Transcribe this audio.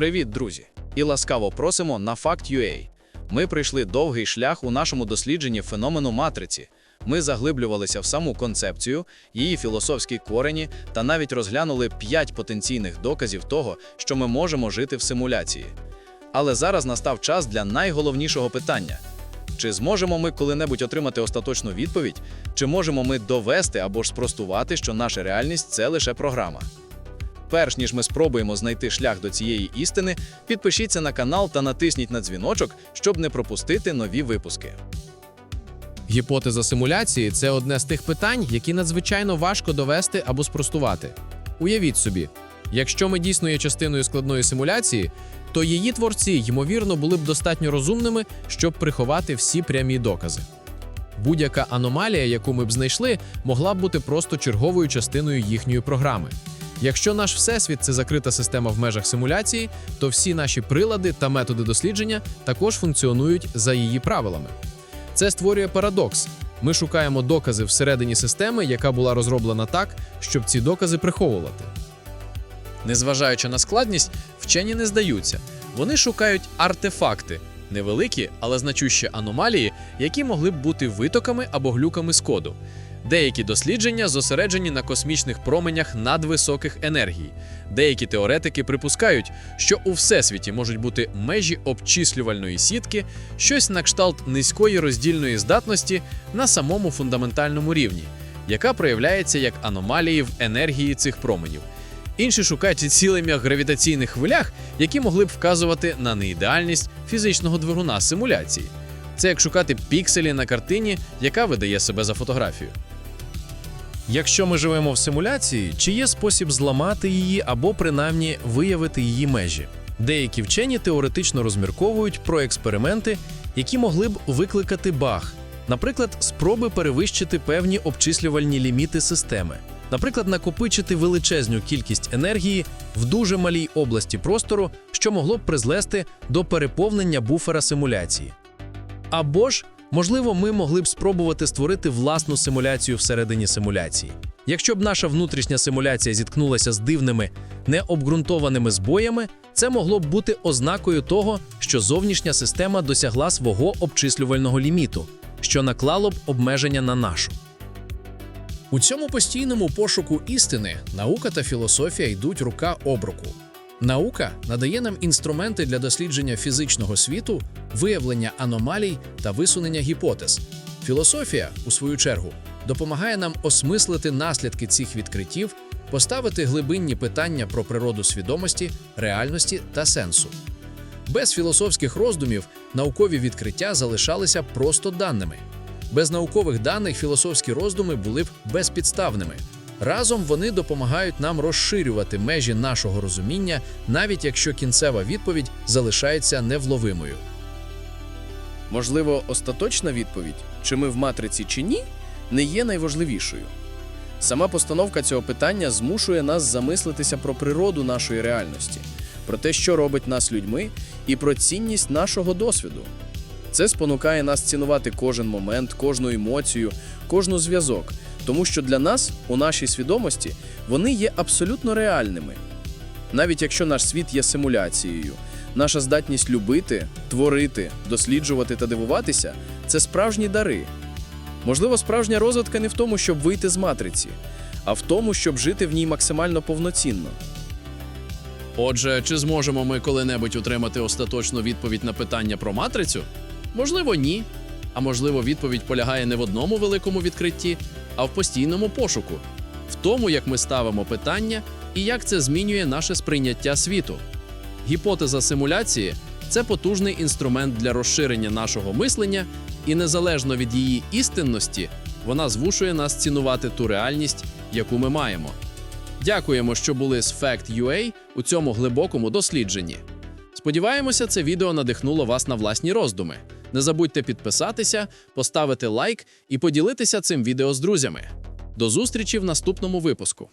Привіт, друзі! І ласкаво просимо на Fact.ua. Ми пройшли довгий шлях у нашому дослідженні феномену матриці. Ми заглиблювалися в саму концепцію, її філософські корені та навіть розглянули п'ять потенційних доказів того, що ми можемо жити в симуляції. Але зараз настав час для найголовнішого питання: чи зможемо ми коли-небудь отримати остаточну відповідь, чи можемо ми довести або ж спростувати, що наша реальність це лише програма? Перш ніж ми спробуємо знайти шлях до цієї істини, підпишіться на канал та натисніть на дзвіночок, щоб не пропустити нові випуски. Гіпотеза симуляції це одне з тих питань, які надзвичайно важко довести або спростувати. Уявіть собі, якщо ми дійсно є частиною складної симуляції, то її творці, ймовірно, були б достатньо розумними, щоб приховати всі прямі докази. Будь-яка аномалія, яку ми б знайшли, могла б бути просто черговою частиною їхньої програми. Якщо наш всесвіт це закрита система в межах симуляції, то всі наші прилади та методи дослідження також функціонують за її правилами. Це створює парадокс. Ми шукаємо докази всередині системи, яка була розроблена так, щоб ці докази приховувати. Незважаючи на складність, вчені не здаються. Вони шукають артефакти, невеликі, але значущі аномалії, які могли б бути витоками або глюками з коду. Деякі дослідження зосереджені на космічних променях надвисоких енергій. Деякі теоретики припускають, що у всесвіті можуть бути межі обчислювальної сітки, щось на кшталт низької роздільної здатності на самому фундаментальному рівні, яка проявляється як аномалії в енергії цих променів. Інші шукають цілем'я гравітаційних хвилях, які могли б вказувати на неідеальність фізичного двигуна симуляції. Це як шукати пікселі на картині, яка видає себе за фотографію. Якщо ми живемо в симуляції, чи є спосіб зламати її або принаймні виявити її межі? Деякі вчені теоретично розмірковують про експерименти, які могли б викликати баг, наприклад, спроби перевищити певні обчислювальні ліміти системи, наприклад, накопичити величезну кількість енергії в дуже малій області простору, що могло б призвести до переповнення буфера симуляції. Або ж, можливо, ми могли б спробувати створити власну симуляцію всередині симуляції. Якщо б наша внутрішня симуляція зіткнулася з дивними, необґрунтованими збоями, це могло б бути ознакою того, що зовнішня система досягла свого обчислювального ліміту, що наклало б обмеження на нашу. У цьому постійному пошуку істини наука та філософія йдуть рука об руку. Наука надає нам інструменти для дослідження фізичного світу, виявлення аномалій та висунення гіпотез. Філософія, у свою чергу, допомагає нам осмислити наслідки цих відкриттів, поставити глибинні питання про природу свідомості, реальності та сенсу. Без філософських роздумів наукові відкриття залишалися просто даними. Без наукових даних філософські роздуми були б безпідставними. Разом вони допомагають нам розширювати межі нашого розуміння, навіть якщо кінцева відповідь залишається невловимою. Можливо, остаточна відповідь, чи ми в матриці чи ні, не є найважливішою. Сама постановка цього питання змушує нас замислитися про природу нашої реальності, про те, що робить нас людьми, і про цінність нашого досвіду. Це спонукає нас цінувати кожен момент, кожну емоцію, кожну зв'язок, тому що для нас, у нашій свідомості, вони є абсолютно реальними. Навіть якщо наш світ є симуляцією, наша здатність любити, творити, досліджувати та дивуватися це справжні дари. Можливо, справжня розвитка не в тому, щоб вийти з матриці, а в тому, щоб жити в ній максимально повноцінно. Отже, чи зможемо ми коли-небудь отримати остаточну відповідь на питання про матрицю? Можливо, ні. А можливо, відповідь полягає не в одному великому відкритті, а в постійному пошуку, в тому, як ми ставимо питання і як це змінює наше сприйняття світу. Гіпотеза симуляції це потужний інструмент для розширення нашого мислення, і незалежно від її істинності, вона змушує нас цінувати ту реальність, яку ми маємо. Дякуємо, що були з Fact.ua у цьому глибокому дослідженні. Сподіваємося, це відео надихнуло вас на власні роздуми. Не забудьте підписатися, поставити лайк і поділитися цим відео з друзями. До зустрічі в наступному випуску.